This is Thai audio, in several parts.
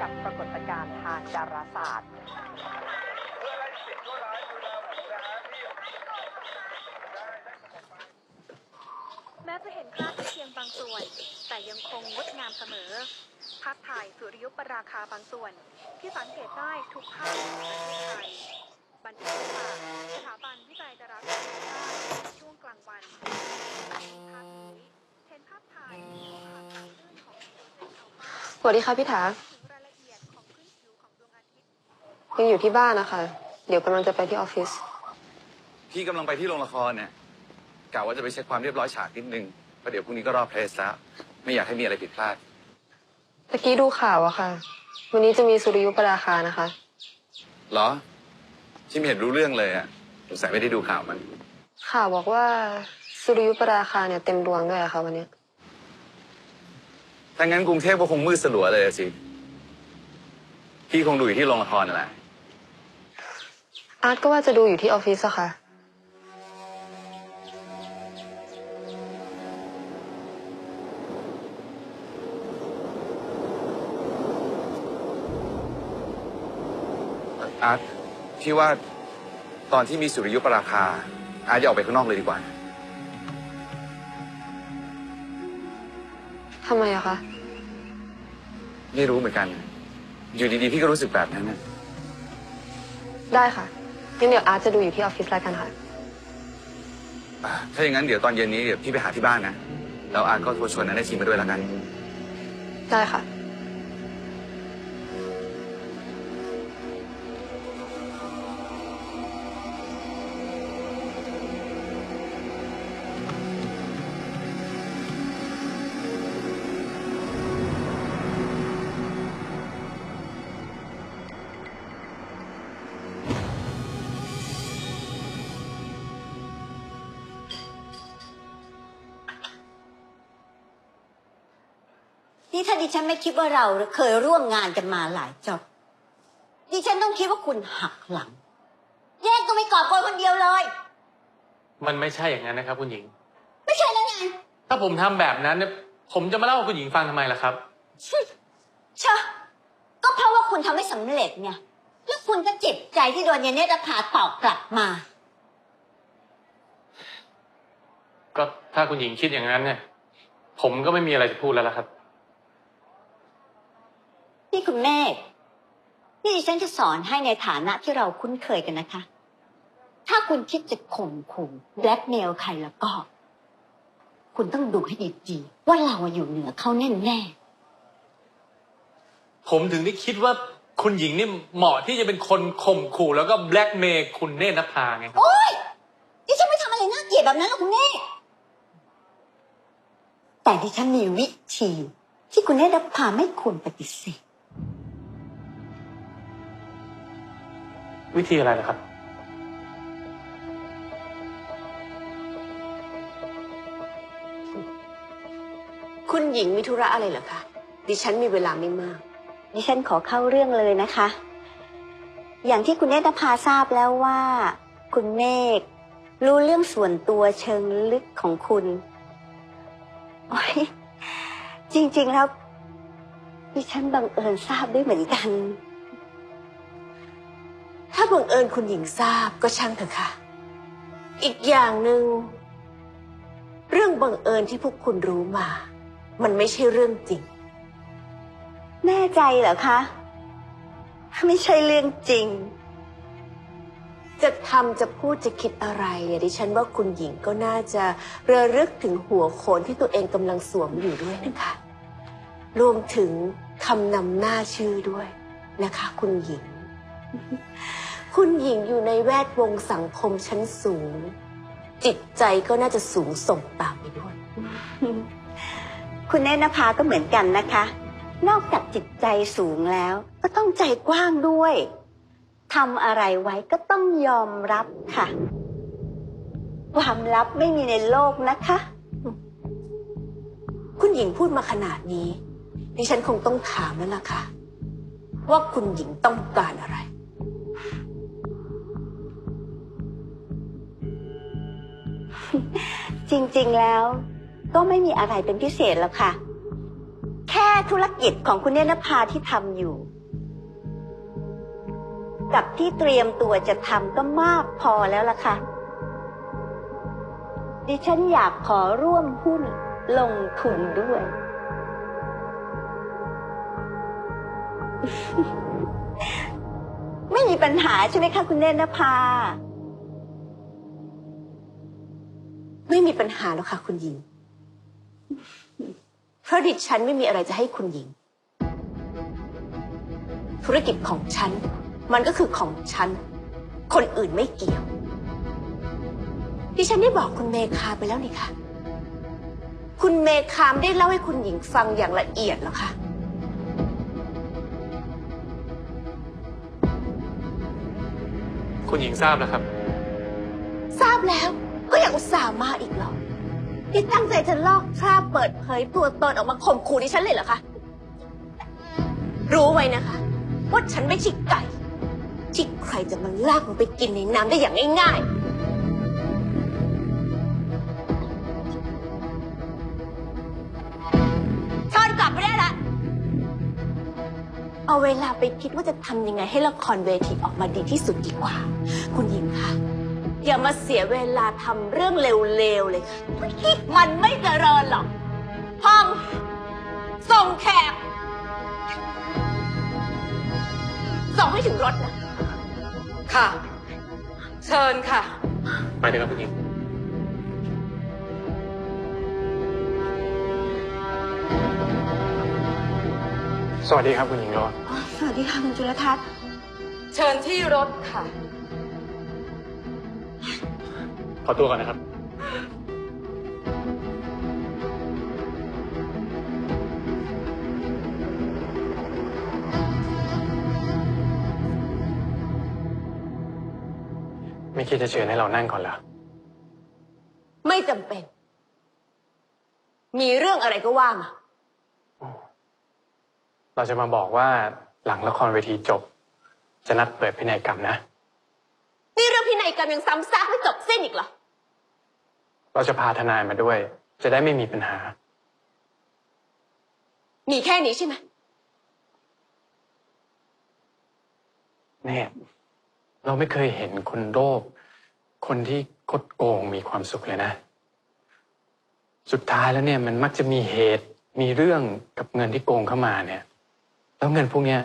กับปรากฏการณ์ทางดาราศาสตร์แม้จะเห็นคราบเพียงบางส่วน แต่ยังคงงดงามเสมอ ภาพถ่ายสุริยุปราคาบางส่วน ที่สังเกตได้ทุกภาคของประเทศไทยบันทึกจากสถาบันวิจัยดาราศาสตร์แห่งชาติช่วงกลางวันภาพนี้เห็นภาพถ่ายของความต่างลื่นของผิวเซลล์อัลฟาสวัสดีค่ะพี่ถาถึงรายละเอียดของพื้นผิวของดวงอาทิตย์ยังอยู่ที่บ้านนะคะ เดี๋ยวกำลังจะไปที่ออฟฟิศพี่กำลังไปที่โรงละครเนี่ยกะว่าจะไปเช็คความเรียบร้อยฉากนิดนึงเพราะเดี๋ยวพรุ่งนี้ก็รอบเพลสแล้ว ไม่อยากให้มีอะไรผิดพลาด ตะกี้ดูข่าวอะค่ะ วันนี้จะมีสุริยุปราคานะคะ เหรอที่ไม่เห็นรู้เรื่องเลยอะสงสัยไม่ได้ดูข่าวมัน ข่าวบอกว่าสุริยุปราคาเนี่ยเต็มดวงด้วยอะค่ะวันนี้ ถ้างั้นกรุงเทพก็คงมืดสลัวเลยอะสิ พี่คงดูอยู่ที่โรงละครนั่นแหละ อาร์ตก็ว่าจะดูอยู่ที่ออฟฟิศอะค่ะ อาร์ตพี่ว่าตอนที่มีสุริยุปราคา อาร์ตอย่าออกไปข้างนอกเลยดีกว่า ทำไมอะคะ ไม่รู้เหมือนกัน อยู่ดีๆ พี่ก็รู้สึกแบบนั้นนะได้ค่ะงั้นเดี๋ยวอาร์ตจะดูอยู่ที่ออฟฟิศแล้วกันค่ะ อะถ้าอย่างนั้นเดี๋ยวตอนเย็นนี้เดี๋ยวพี่ไปหาที่บ้านนะ แล้วอาร์ตก็โทรชวนนันได้ทีมาด้วยแล้วกัน ได้ค่ะ นี่ถ้าดิฉันไม่คิดว่าเราเคยร่วมงานกันมาหลายจอบดิฉันต้องคิดว่าคุณหักหลัง แยกตัวไปกอบโกยคนเดียวเลย มันไม่ใช่อย่างนั้นนะครับ คุณหญิง ไม่ใช่แล้วไงถ้าผมทำแบบนั้นเนี่ยผมจะมาเล่าให้คุณหญิงฟังทำไมล่ะครับชะก็เพราะว่าคุณทำไม่สำเร็จไงแล้วคุณก็เจ็บใจที่โดนยายเนตรพาตอบกลับมา ก็ถ้าคุณหญิงคิดอย่างนั้นเนี่ย ผมก็ไม่มีอะไรจะพูดแล้วล่ะครับ นี่คุณแม่นี่ดิฉันจะสอนให้ในฐานะที่เราคุ้นเคยกันนะคะ ถ้าคุณคิดจะข่มขู่แบล็กเมลใครแล้วก็ คุณต้องดูให้ดีๆว่าเราอยู่เหนือเขาแน่ผมถึงได้คิดว่าคุณหญิงนี่เหมาะที่จะเป็นคนข่มขู่แล้วก็แบล็กเมย์คุณเนตรนภาไงครับๆโอ๊ยดิฉันไม่ทำอะไรน่าเกลียดแบบนั้นหรอกคุณแม่แต่ดิฉันมีวิธีที่คุณเนตรพาไม่ควรปฏิเสธ วิธีอะไรล่ะครับ คุณหญิงมีธุระอะไรเหรอคะ ดิฉันมีเวลาไม่มาก ดิฉันขอเข้าเรื่องเลยนะคะ อย่างที่คุณเนตรภาทราบแล้วว่า คุณเมฆรู้เรื่องส่วนตัวเชิงลึกของคุณโอ๊ยจริงๆแล้วดิฉันบังเอิญทราบด้วยเหมือนกัน ถ้าบังเอิญคุณหญิงทราบก็ช่างเถอะค่ะ อีกอย่างหนึ่งเรื่องบังเอิญที่พวกคุณรู้มา มันไม่ใช่เรื่องจริง แน่ใจเหรอคะ ไม่ใช่เรื่องจริง จะทำจะพูดจะคิดอะไรอะดิฉันว่าคุณหญิงก็น่าจะเระลึกถึงหัวโขนที่ตัวเองกำลังสวมอยู่ด้วยนะคะ รวมถึงคำนำหน้าชื่อด้วยนะคะ คุณหญิง คุณหญิงอยู่ในแวดวงสังคมชั้นสูง จิตใจก็น่าจะสูงส่งตามไปด้วย คุณเนตรนภาก็เหมือนกันนะคะ นอกจากจิตใจสูงแล้ว ก็ต้องใจกว้างด้วยทำอะไรไว้ก็ต้องยอมรับค่ะ ความลับไม่มีในโลกนะคะ คุณหญิงพูดมาขนาดนี้ ดิฉันคงต้องถามแล้วล่ะค่ะ ว่าคุณหญิงต้องการอะไร จริงๆแล้วก็ไม่มีอะไรเป็นพิเศษแล้วค่ะ แค่ธุรกิจของคุณเนตรภาที่ทำอยู่ กับที่เตรียมตัวจะทำก็มากพอแล้วล่ะค่ะ ดิฉันอยากขอร่วมหุ้นลงทุนด้วย ไม่มีปัญหาใช่ไหมคะคุณเนตรภา ไม่มีปัญหาแล้วค่ะ คุณหญิง เพราะดิฉันไม่มีอะไรจะให้คุณหญิง ธุรกิจของฉัน มันก็คือของฉัน คนอื่นไม่เกี่ยว ดิฉันได้บอกคุณเมคาไปแล้วนี่ค่ะ คุณเมคามได้เล่าให้คุณหญิงฟังอย่างละเอียดแล้วค่ะคุณหญิงทราบแล้วครับ ทราบแล้ว ก็ยังอุตส่าห์มาอีกเหรอที่ตั้งใจจะลอกคราบเปิดเผยตัวตนออกมาข่มขู่ดิฉันเลยเหรอคะ รู้ไว้นะคะว่าฉันไม่ใช่ไก่ ที่ใครจะมาลากมันไปกินในน้ำได้อย่างง่ายๆเชิญกลับไปได้ละ เอาเวลาไปคิดว่าจะทำยังไงให้ละครเวทีออกมาดีที่สุดดีกว่า คุณหญิงคะ อย่ามาเสียเวลาทำเรื่องเร็วๆเลยค่ะมันไม่เจริญหรอกห้องส่งแขก ส่งให้ถึงรถนะ ค่ะ เชิญค่ะ ไปเลยครับคุณหญิง สวัสดีครับคุณหญิงโรสสวัสดีค่ะคุณจุลทัศน์ เชิญที่รถค่ะ ขอตัวก่อนนะครับไม่คิดจะเชิญให้เรานั่งก่อนเหรอ ไม่จำเป็น มีเรื่องอะไรก็ว่ามาเราจะมาบอกว่าหลังละครเวทีจบ จะนัดเปิดพินัยกรรมนะ นี่เรื่องพินัยกรรมยังซ้ำซากไม่จบสิ้นอีกเหรอ เราจะพาทนายมาด้วย จะได้ไม่มีปัญหา มีแค่นี้ใช่ไหมเนี่ยเราไม่เคยเห็นคนโรคคนที่คดโกงมีความสุขเลยนะ สุดท้ายแล้วเนี่ยมันมักจะมีเหตุมีเรื่องกับเงินที่โกงเข้ามาเนี่ย แล้วเงินพวกเนี้ย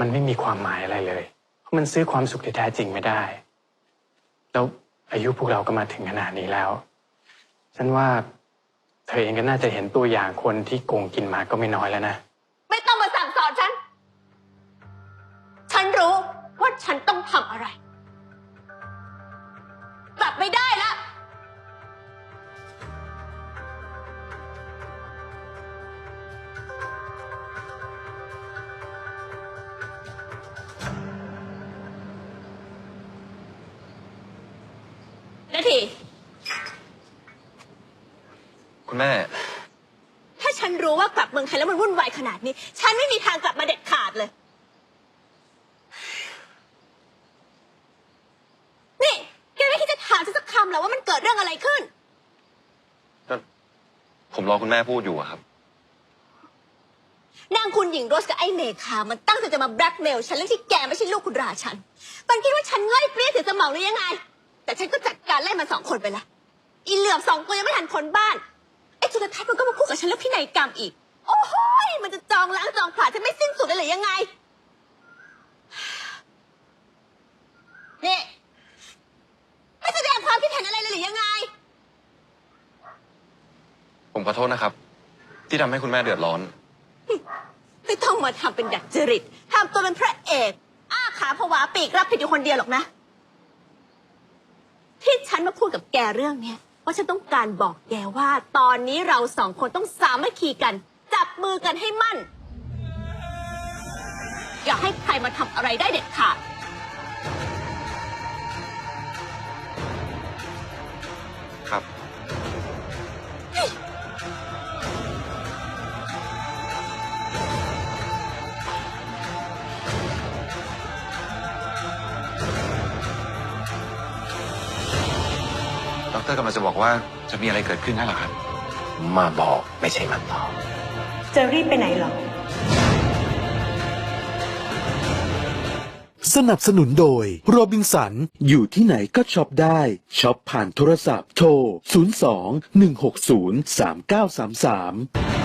มันไม่มีความหมายอะไรเลย เพราะมันซื้อความสุขที่แท้จริงไม่ได้ แล้วอายุพวกเราก็มาถึงขนาดนี้แล้ว ฉันว่าเธอเองก็น่าจะเห็นตัวอย่างคนที่โกงกินมาก็ไม่น้อยแล้วนะ ไม่ต้องมาสั่งสอนฉัน ฉันรู้ว่าฉันต้องทำอะไร กลับไม่ได้ละนาที แม่ ถ้าฉันรู้ว่ากลับเมืองไทยแล้วมันวุ่นวายขนาดนี้ ฉันไม่มีทางกลับมาเด็ดขาดเลย นี่แกไม่คิดจะถามฉันสักคำเหรอว่ามันเกิดเรื่องอะไรขึ้นผมรอคุณแม่พูดอยู่อะครับ นางคุณหญิงโรสกับไอ้เมคามันตั้งใจจะมาแบล็กเมลฉันเรื่องที่แกไม่ใช่ลูกคุณราฉัน มันคิดว่าฉันง่อยเปรี้ยเสียสมองหรือยังไง แต่ฉันก็จัดการไล่มันสองคนไปละอีเหลือมสองตัวยังไม่ทันพ้นบ้านไอ้จุลทัศน์มันก็มาพูดกับฉันเรื่องพินัยกรรมอีก โอ้โหยมันจะจองล้างจองผลาญฉันไม่สิ้นสุดเลยหรือยังไง นี่ไม่แสดงความคิดเห็นอะไรเลยหรือยังไง ผมขอโทษนะครับ ที่ทำให้คุณแม่เดือดร้อน ไม่ต้องมาทำเป็นดัดจริตทำตัวเป็นพระเอก อ้าขาผวาปีกรับผิดอยู่คนเดียวหรอกนะ ที่ฉันมาพูดกับแกเรื่องเนี้ย ราะฉันต้องการบอกแกว่า ตอนนี้เราสองคนต้องสามัคคีกัน จับมือกันให้มั่น อย่าให้ใครมาทำอะไรได้เด็ดขาด ดรกำลังจะบอกว่าจะมีอะไรเกิดขึ้นนั่นเหรอครับ มาบอกไม่ใช่มาตอบจะรีบไปไหนหรอ สนับสนุนโดยโรบินสัน อยู่ที่ไหนก็ช็อปได้ช็อปผ่านโทรศัพท์โทร 02 160 3933